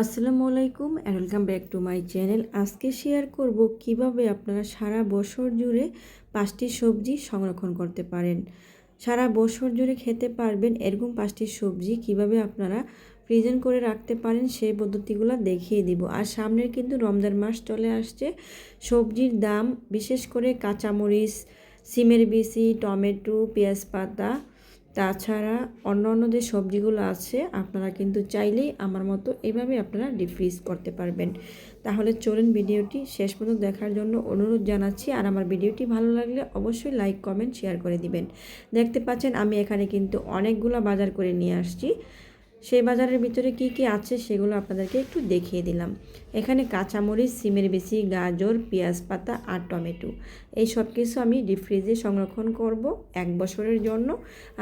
আসসালামু আলাইকুম and welcome back to my channel আজকে শেয়ার করব কীভাবে আপনারা সারা বছর জুড়ে পাঁচটি সবজি সংরক্ষণ করতে পারেন। সারা বছর জুড়ে খেতে পারবেন এরকম পাঁচটি সবজি কীভাবে আপনারা ফ্রিজেন করে রাখতে পারেন সেই পদ্ধতিগুলো দেখিয়ে দিব। আর সামনের কিন্তু রমজান মাস চলে আসছে। সবজির দাম বিশেষ করে কাঁচামরিচ, সিমের বিচি, টমেটো, পেঁয়াজ পাতা তাছাড়া অন্য অন্য যে সবজিগুলো আছে, আপনারা কিন্তু চাইলেই আমার মতো এইভাবে আপনারা ডিফ্রিজ করতে পারবেন। তাহলে চলুন ভিডিওটি শেষ পর্যন্ত দেখার জন্য অনুরোধ জানাচ্ছি। আর আমার ভিডিওটি ভালো লাগলে অবশ্যই লাইক, কমেন্ট, শেয়ার করে দিবেন। দেখতে পাচ্ছেন আমি এখানে কিন্তু অনেকগুলো বাজার করে নিয়ে আসছি। সেই বাজারের ভিতরে কি কি আছে সেগুলো আপনাদেরকে একটু দেখিয়ে দিলাম। এখানে কাঁচামরিচ, সিমের বেশি, গাজর, পেঁয়াজ পাতা আর টমেটো। এই সব কিছু আমি ডিপ ফ্রিজে সংরক্ষণ করব এক বছরের জন্য।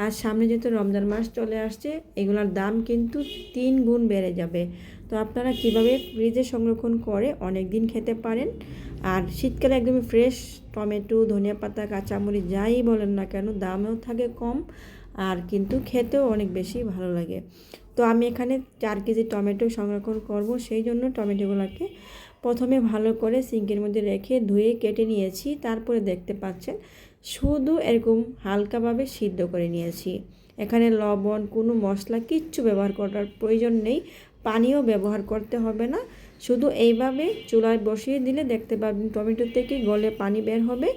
আর সামনে যেহেতু রমজান মাস চলে আসছে, এগুলোর দাম কিন্তু তিন গুণ বেড়ে যাবে। তো আপনারা কীভাবে ফ্রিজে সংরক্ষণ করে অনেক দিন খেতে পারেন? আর শীতকালে একদমই ফ্রেশ টমেটো, ধনিয়া পাতা, কাঁচামরিচ যাই বলেন না কেন, দামও থাকে কম আর কিন্তু খেতেও অনেক বেশি ভালো লাগে। তো আমি এখানে চার কেজি টমেটো সংরক্ষণ করব, সেই জন্য টমেটোগুলোকে প্রথমে ভালো করে সিঙ্কের মধ্যে রেখে ধুয়ে কেটে নিয়েছি। তারপরে দেখতে পাচ্ছেন, শুধু এরকম হালকাভাবে সিদ্ধ করে নিয়েছি। এখানে লবণ, কোনো মশলা কিচ্ছু ব্যবহার করার প্রয়োজন নেই, পানিও ব্যবহার করতে হবে না। শুধু এইভাবে চুলায় বসিয়ে দিলে দেখতে পাবেন টমেটো থেকে গলে পানি বের হবে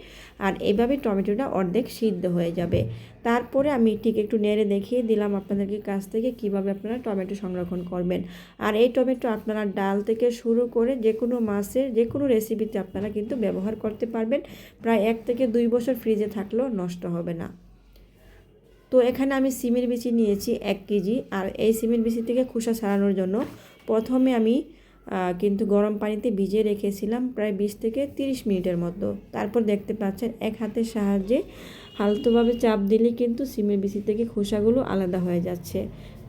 আর এইভাবে টমেটোটা অর্ধেক সিদ্ধ হয়ে যাবে। তারপরে আমি ঠিক একটু নেড়ে দেখিয়ে দিলাম আপনাদেরকে কাছ থেকে কীভাবে আপনারা টমেটো সংরক্ষণ করবেন। আর এই টমেটো আপনারা ডাল থেকে শুরু করে যে কোনো মাছের যে কোনো রেসিপিতে আপনারা কিন্তু ব্যবহার করতে পারবেন। প্রায় এক থেকে দুই বছর ফ্রিজে থাকলেও নষ্ট হবে না। তো এখানে আমি সিমের বিচি নিয়েছি এক কেজি। আর এই সিমের বিচি থেকে খোসা ছাড়ানোর জন্য প্রথমে আমি কিন্তু গরম পানিতে ভিজিয়ে রেখেছিলাম প্রায় বিশ থেকে তিরিশ মিনিটের মতো। তারপর দেখতে পাচ্ছেন এক হাতের সাহায্যে হালতোভাবে চাপ দিলেই কিন্তু সিমের বিচি থেকে খোসাগুলো আলাদা হয়ে যাচ্ছে।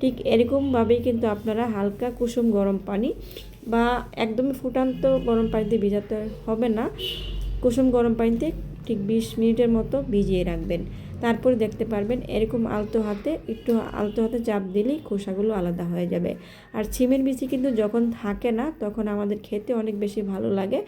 ঠিক এরকমভাবেই কিন্তু আপনারা হালকা কুসুম গরম পানি বা একদমই ফুটান্ত গরম পানিতে ভিজাতে হবে না। কুসুম গরম পানিতে ঠিক বিশ মিনিটের মতো ভিজিয়ে রাখবেন। তারপর দেখতে পারবেন এরকম আলতো হাতে, একটু আলতো হাতে চাপ দিলেই খোসাগুলো আলাদা হয়ে যাবে। আর ছিমের বিচি কিন্তু যখন থাকে না, তখন আমাদের খেতে অনেক বেশি ভালো লাগে।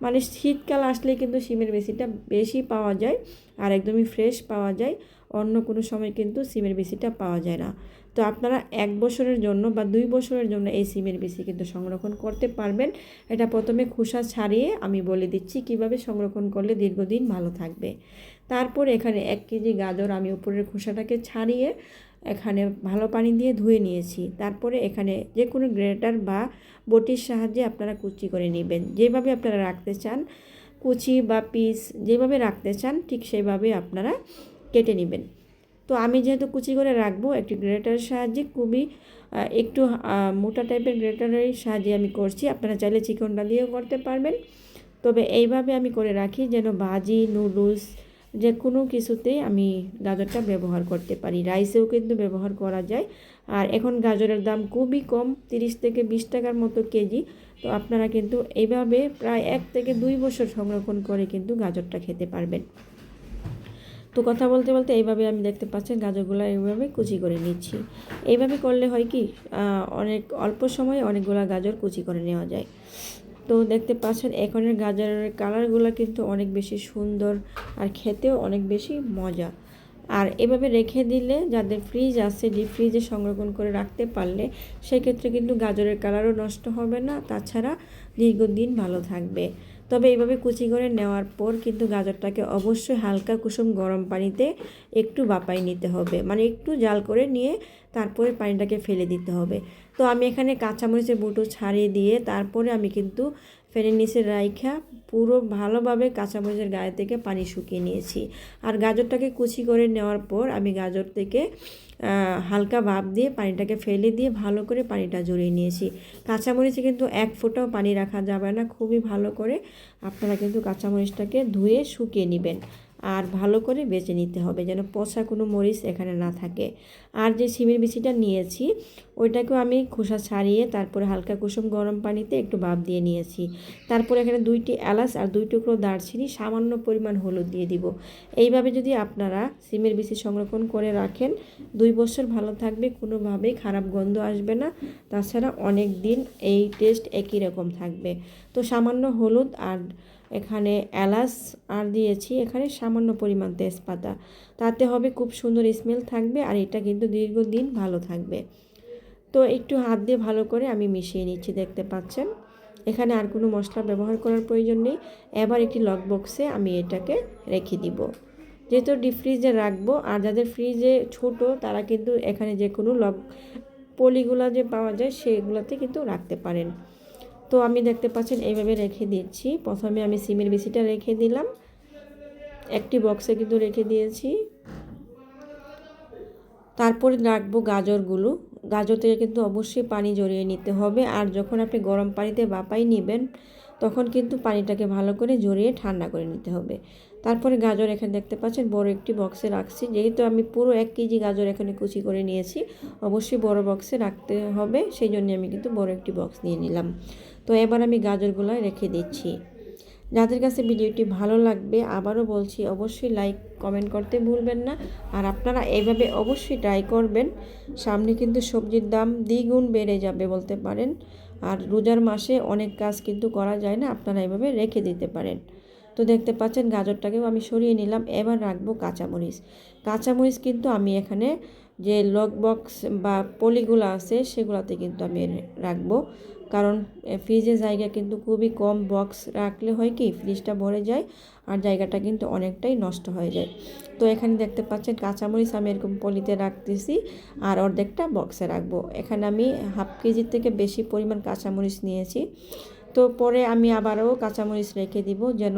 মানে শীতকাল আসলে কিন্তু সিমের বেশিটা বেশি পাওয়া যায় আর একদমই ফ্রেশ পাওয়া যায়। অন্য কোনো সময় কিন্তু সিমের বেশিটা পাওয়া যায় না। তো আপনারা এক বছরের জন্য বা দুই বছরের জন্য এই সিমের বেশি কিন্তু সংরক্ষণ করতে পারবেন। এটা প্রথমে খোসা ছাড়িয়ে আমি বলে দিচ্ছি কীভাবে সংরক্ষণ করলে দীর্ঘদিন ভালো থাকবে। তারপর এখানে এক কেজি গাজর আমি উপরের খোসাটাকে ছাড়িয়ে এখানে ভালো পানি দিয়ে ধুয়ে নিয়েছি। তারপরে এখানে যে কোনো গ্রেটার বা বটির সাহায্যে আপনারা কুচি করে নেবেন। যেভাবে আপনারা রাখতে চান, কুচি বা পিস যেভাবে রাখতে চান, ঠিক সেইভাবে আপনারা কেটে নেবেন। তো আমি যেহেতু কুচি করে রাখব, একটি গ্রেটারের সাহায্যে খুবই একটু মোটা টাইপের গ্রেটারের সাহায্যে আমি করছি। আপনারা চাইলে চিকনটা দিয়েও করতে পারবেন। তবে এইভাবে আমি করে রাখি যেন ভাজি, নুডলস যে কোনো কিছুতেই আমি গাজরটা ব্যবহার করতে পারি। রাইসেও কিন্তু ব্যবহার করা যায়। আর এখন গাজরের দাম খুবই কম, তিরিশ থেকে বিশ টাকার মতো কেজি। তো আপনারা কিন্তু এইভাবে প্রায় এক থেকে দুই বছর সংরক্ষণ করে কিন্তু গাজরটা খেতে পারবেন। তো কথা বলতে বলতে এইভাবে আমি দেখতে পাচ্ছেন গাজরগুলো এইভাবে কুচি করে নিচ্ছি। এইভাবে করলে হয় কি অনেক অল্প সময়ে অনেকগুলো গাজর কুচি করে নেওয়া যায়। তো দেখতে পাচ্ছেন, এখনের গাজরের কালারগুলো কিন্তু অনেক বেশি সুন্দর আর খেতেও অনেক বেশি মজা। আর এভাবে রেখে দিলে যাদের ফ্রিজ আছে ডিপ ফ্রিজে সংরক্ষণ করে রাখতে পারলে সেক্ষেত্রে কিন্তু গাজরের কালারও নষ্ট হবে না। তাছাড়া দীর্ঘদিন ভালো থাকবে। তবে এইভাবে কুচি করে নেওয়ার পর কিন্তু গাজরটাকে অবশ্যই হালকা কুসুম গরম পানিতে একটু বাপাই নিতে হবে। মানে একটু জাল করে নিয়ে তারপরে পানিটাকে ফেলে দিতে হবে। তো আমি এখানে কাঁচামরিচের বুটো ছাড়িয়ে দিয়ে তারপরে আমি কিন্তু ফেনের নিচে রাইখা পুরো ভালোভাবে কাঁচামরিচের গায়ে থেকে পানি শুকিয়ে নিয়েছি। আর গাজরটাকে কুচি করে নেওয়ার পর আমি গাজর থেকে হালকা ভাপ দিয়ে পানিটাকে ফেলে দিয়ে ভালো করে পানিটা জড়িয়ে নিয়েছি। কাঁচামরিচে কিন্তু এক ফোঁটাও পানি রাখা যাবে না। খুবই ভালো করে আপনারা কিন্তু কাঁচামরিচটাকে ধুয়ে শুকিয়ে নেবেন আর ভালো করে বেছে নিতে হবে যেন পচা কোনো মরিচ এখানে না থাকে। আর যে সিমের বিচিটা নিয়েছি ওইটাকেও আমি খোসা ছাড়িয়ে তারপরে হালকা কুসুম গরম পানিতে একটু ভাপ দিয়ে নিয়েছি। তারপরে এখানে দুইটি এলাচ আর দুই টুকরো দারচিনি সামান্য পরিমাণ হলুদ দিয়ে দিব। এইভাবে যদি আপনারা সিমের বিচি সংরক্ষণ করে রাখেন, দুই বছর ভালো থাকবে, কোনোভাবেই খারাপ গন্ধ আসবে না। তাছাড়া অনেক দিন এই টেস্ট একই রকম থাকবে। তো সামান্য হলুদ আর এখানে এলাচ আর দিয়েছি এখানে সামান্য পরিমাণ তেজপাতা। তাতে হবে খুব সুন্দর স্মেল থাকবে আর এটা কিন্তু দীর্ঘদিন ভালো থাকবে। তো একটু হাত দিয়ে ভালো করে আমি মিশিয়ে নিচ্ছি, দেখতে পাচ্ছেন। এখানে আর কোনো মশলা ব্যবহার করার প্রয়োজন নেই। এবার একটি লক বক্সে আমি এটাকে রেখে দিব। যেহেতু ডিপ ফ্রিজে রাখব, আর যাদের ফ্রিজে ছোট, তারা কিন্তু এখানে যে কোনো লক পলিগুলো যে পাওয়া যায়, সেগুলোতে কিন্তু রাখতে পারেন। তো আমি দেখতে পাচ্ছেন, এইভাবে রেখে দিচ্ছি। প্রথমে আমি সিমের বিচিটা রেখে দিলাম। একটি বক্সে কিন্তু রেখে দিয়েছি। তারপরে রাখব গাজরগুলো। গাজর থেকে কিন্তু অবশ্যই পানি জড়িয়ে নিতে হবে। আর যখন আপনি গরম পানিতে বাপাই নেবেন, তখন কিন্তু পানিটাকে ভালো করে জড়িয়ে ঠান্ডা করে নিতে হবে। তারপরে গাজর এখানে দেখতে পাচ্ছেন, বড় একটি বক্সে রাখছি। যেহেতু আমি পুরো এক কেজি গাজর এখানে কুচি করে নিয়েছি, অবশ্যই বড় বক্সে রাখতে হবে। সেই জন্য আমি কিন্তু বড় একটি বক্স নিয়ে নিলাম। তো এবার আমি গাজরগুলো রেখে দিচ্ছি। যাদের কাছে ভিডিওটি ভালো লাগবে, আবারও বলছি অবশ্যই লাইক কমেন্ট করতে ভুলবেন না। আর আপনারা এইভাবে অবশ্যই ট্রাই করবেন। সামনে কিন্তু সবজির দাম দ্বিগুণ বেড়ে যাবে বলতে পারেন। আর রোজার মাসে অনেক কাজ কিন্তু করা যায় না, আপনারা এভাবে রেখে দিতে পারেন। তো দেখতে পাচ্ছেন গাজরটাকেও আমি সরিয়ে নিলাম, এবার রাখব কাঁচামরিচ। কাঁচামরিচ কিন্তু আমি এখানে যে লক বক্স বা পলিগুলো আছে, সেগুলোতে কিন্তু আমি রাখব। কারণ ফ্রিজের জায়গা কিন্তু খুবই কম বক্স রাখলে হয় কি ফ্রিজটা ভরে যায় আর জায়গাটা কিন্তু অনেকটাই নষ্ট হয়ে যায়। তো এখানে দেখতে পাচ্ছেন কাঁচামরিচ আমি এরকম পলিতে রাখতেছি আর অর্ধেকটা বক্সে রাখব। এখানে আমি হাফ কেজির থেকে বেশি পরিমাণ কাঁচামরিচ নিয়েছি। তো পরে আমি আবারও কাঁচামরিচ রেখে দিব যেন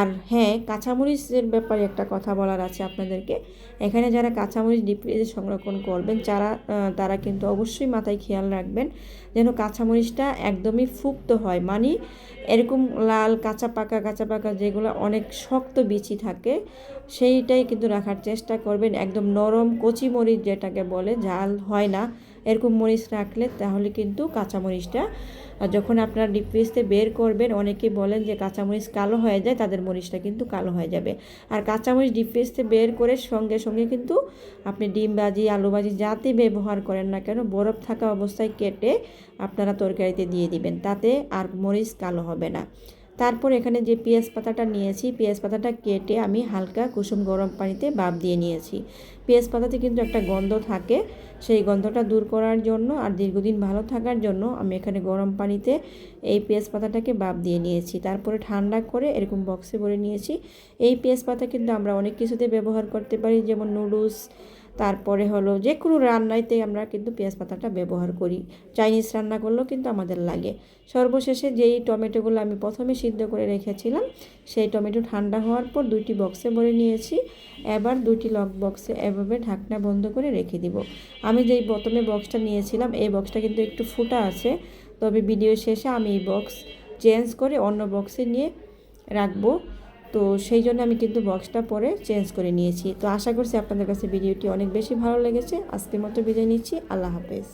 আর হ্যাঁ কাঁচামরিচের ব্যাপারে একটা কথা বলার আছে আপনাদেরকে। এখানে যারা কাঁচামরিচ ডিপ ফ্রিজে সংরক্ষণ করবেন, যারা তারা কিন্তু অবশ্যই মাথায় খেয়াল রাখবেন যেন কাঁচামরিচটা একদমই ফুক্ত হয়। মানে এরকম লাল, কাঁচা পাকা কাঁচা পাকা যেগুলো অনেক শক্ত বিচি থাকে, সেইটাই কিন্তু রাখার চেষ্টা করবেন। একদম নরম কচি মরিচ যেটাকে বলে, ঝাল হয় না। এরকম মরিচ রাখলে তাহলে কিন্তু কাঁচামরিচটা যখন আপনারা ডিপ ফ্রিজতে বের করবেন অনেকে বলেন যে কাঁচামরিচ কালো হয়ে যায়, তাদের মরিচটা কিন্তু কালো হয়ে যাবে। আর কাঁচামরিচ ডিপ ফ্রিজতে বের করে সঙ্গে সঙ্গে কিন্তু আপনি ডিম ভাজি, আলু ভাজি যাতে ব্যবহার করেন না কেন, বরফ থাকা অবস্থায় কেটে আপনারা তরকারিতে দিয়ে দিবেন, তাতে আর মরিচ কালো হবে না। তারপর এখানে যে পেঁয়াজ পাতাটা নিয়েছি, পেঁয়াজ পাতাটা কেটে আমি হালকা কুসুম গরম পানিতে বাপ দিয়ে নিয়েছি। পেঁয়াজ পাতাতে কিন্তু একটা গন্ধ থাকে, সেই গন্ধটা দূর করার জন্য আর দীর্ঘদিন ভালো থাকার জন্য আমি এখানে গরম পানিতে এই পেঁয়াজ পাতাটাকে বাপ দিয়ে নিয়েছি। তারপরে ঠান্ডা করে এরকম বক্সে ভরে নিয়েছি। এই পেঁয়াজ পাতা কিন্তু আমরা অনেক কিছুতে ব্যবহার করতে পারি, যেমন নুডলস তারপরে হলো যে কোনো রান্নাইতে আমরা কিন্তু পেঁয়াজ পাতাটা ব্যবহার করি। চাইনিজ রান্না করলেও কিন্তু আমাদের লাগে। সর্বশেষে যেই টমেটোগুলো আমি প্রথমে সিদ্ধ করে রেখেছিলাম, সেই টমেটো ঠান্ডা হওয়ার পর দুইটি বক্সে ভরে নিয়েছি। এবার দুইটি লক বক্সে এভাবে ঢাকনা বন্ধ করে রেখে দিব। আমি যেই প্রথমে বক্সটা নিয়েছিলাম, এই বক্সটা কিন্তু একটু ফুটা আছে। তবে ভিডিও শেষে আমি এই বক্স চেঞ্জ করে অন্য বক্সে নিয়ে রাখব। তো সেই জন্য আমি কিন্তু বক্সটা পরে চেঞ্জ করে নিয়েছি। তো আশা করছি আপনাদের কাছে ভিডিওটি অনেক বেশি ভালো লেগেছে। আজকের মতো বিদায় নিচ্ছি। আল্লাহ হাফেজ।